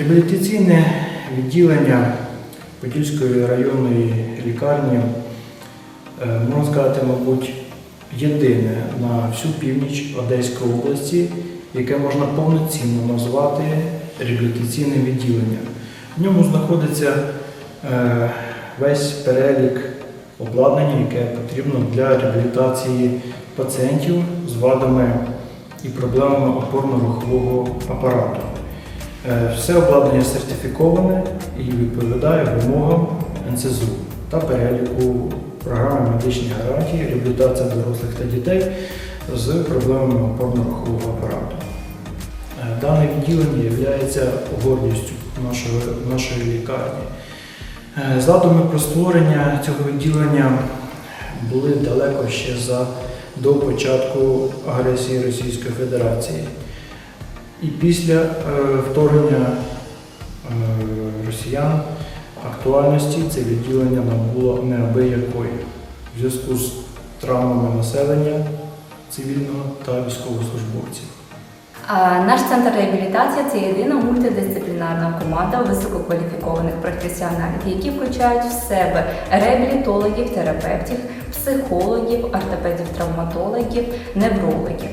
Реабілітаційне відділення Подільської районної лікарні, е, можна сказати, мабуть, єдине на всю північ Одеської області, яке можна повноцінно назвати реабілітаційним відділенням. В ньому знаходиться е, весь перелік обладнання, яке потрібно для реабілітації пацієнтів з вадами і проблемами опорно-рухового апарату. Е, Все обладнання сертифіковане і відповідає вимогам НСЗУ та переліку програми медичних гарантій реабілітація дорослих та дітей з проблемами опорно-рухового апарату. Е, Дане відділення є гордістю нашої, нашої лікарні. Е, Задуми про створення цього відділення були далеко ще за до початку агресії Російської Федерації. І після е, вторгнення е, росіян актуальності це відділення набуло неабиякої в зв'язку з травмами населення цивільного та військовослужбовців. Наш центр реабілітації це єдина мультидисциплінарна команда висококваліфікованих професіоналів, які включають в себе реабілітологів, терапевтів, психологів, ортопедів, травматологів, неврологів,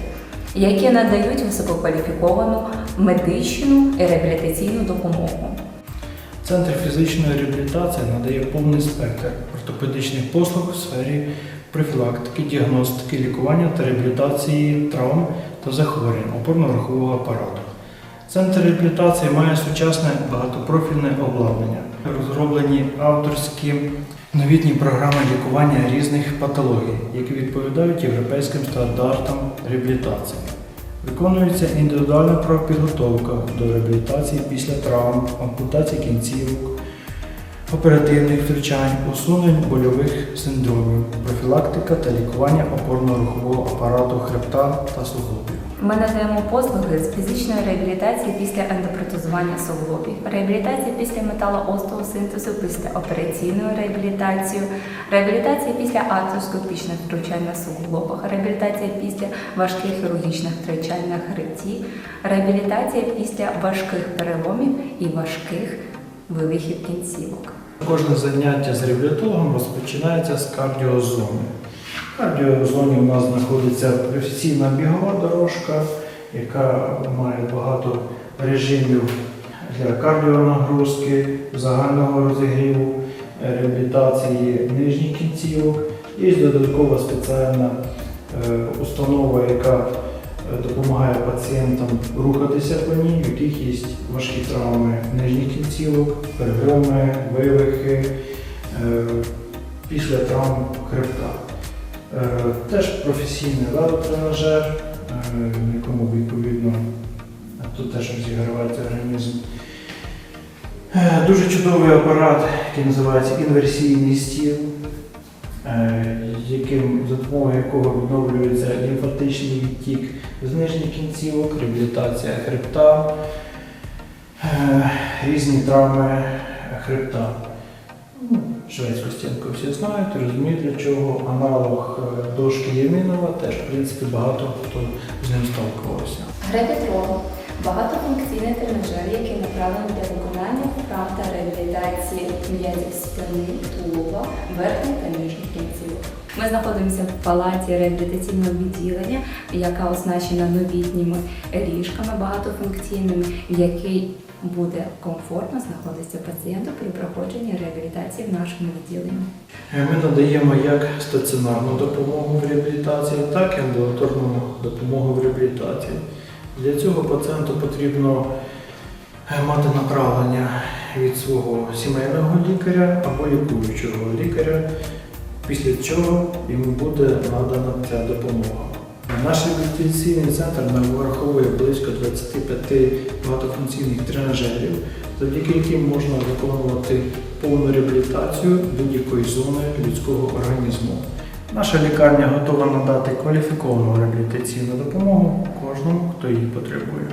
які надають висококваліфіковану медичну і реабілітаційну допомогу. Центр фізичної реабілітації надає повний спектр ортопедичних послуг в сфері профілактики, діагностики, лікування та реабілітації травм та захворювань опорно-рухового апарату. Центр реабілітації має сучасне багатопрофільне обладнання, розроблені авторські новітні програми лікування різних патологій, які відповідають європейським стандартам реабілітації. Виконується індивідуальна підготовка до реабілітації після травм, ампутації кінцівок, оперативних втручань, усунень больових синдромів, профілактика та лікування опорно-рухового апарату хребта та суглобів. Ми надаємо послуги з фізичної реабілітації після ендопротезування суглобів, реабілітації після металоостеосинтезу, після операційної реабілітації, реабілітації після артроскопічних втручань на суглобах, реабілітація після важких хірургічних втручань на хребті, реабілітація після важких переломів і важких вивихів кінцівок. Кожне заняття з реабілітологом розпочинається з кардіозони. В кардіозоні у нас знаходиться професійна бігова дорожка, яка має багато режимів для кардіонагрузки, загального розігріву, реабілітації нижніх кінцівок. Є додаткова спеціальна е, установа, яка е, допомагає пацієнтам рухатися по ній, в яких є важкі травми нижніх кінцівок, переломи, вивихи е, після травм хребта. Е, Теж професійний велотренажер, е, в якому відповідно тут теж розігрівається організм. Е, Дуже чудовий апарат, який називається інверсійний стіл, е, яким, за допомогою якого відновлюється лімфатичний відтік з нижніх кінцівок, реабілітація хребта, е, різні травми хребта. Шведську стінку всі знають, розуміють для чого. Аналог е, дошки Ємінова теж, в принципі, багато хто з ним сталкувався. Гравітрон багатофункційний тренажер, який направлений для виконання вправ та реабілітації м'язів спини, тулуба, верхніх та нижніх кінцівок. Ми знаходимося в палаті реабілітаційного відділення, яка оснащена новітніми ліжками багатофункційними, в якій буде комфортно знаходитися пацієнту при проходженні реабілітації в нашому відділенні. Е, Ми надаємо як стаціонарну допомогу в реабілітації, так і амбулаторну допомогу в реабілітації. Для цього пацієнту потрібно е, мати направлення від свого сімейного лікаря або лікуючого лікаря, після чого йому буде надана ця допомога. Наш реабілітаційний центр нараховує близько 25 багатофункційних тренажерів, завдяки яким можна виконувати повну реабілітацію будь-якої зони людського організму. Наша лікарня готова надати кваліфіковану реабілітаційну допомогу кожному, хто її потребує.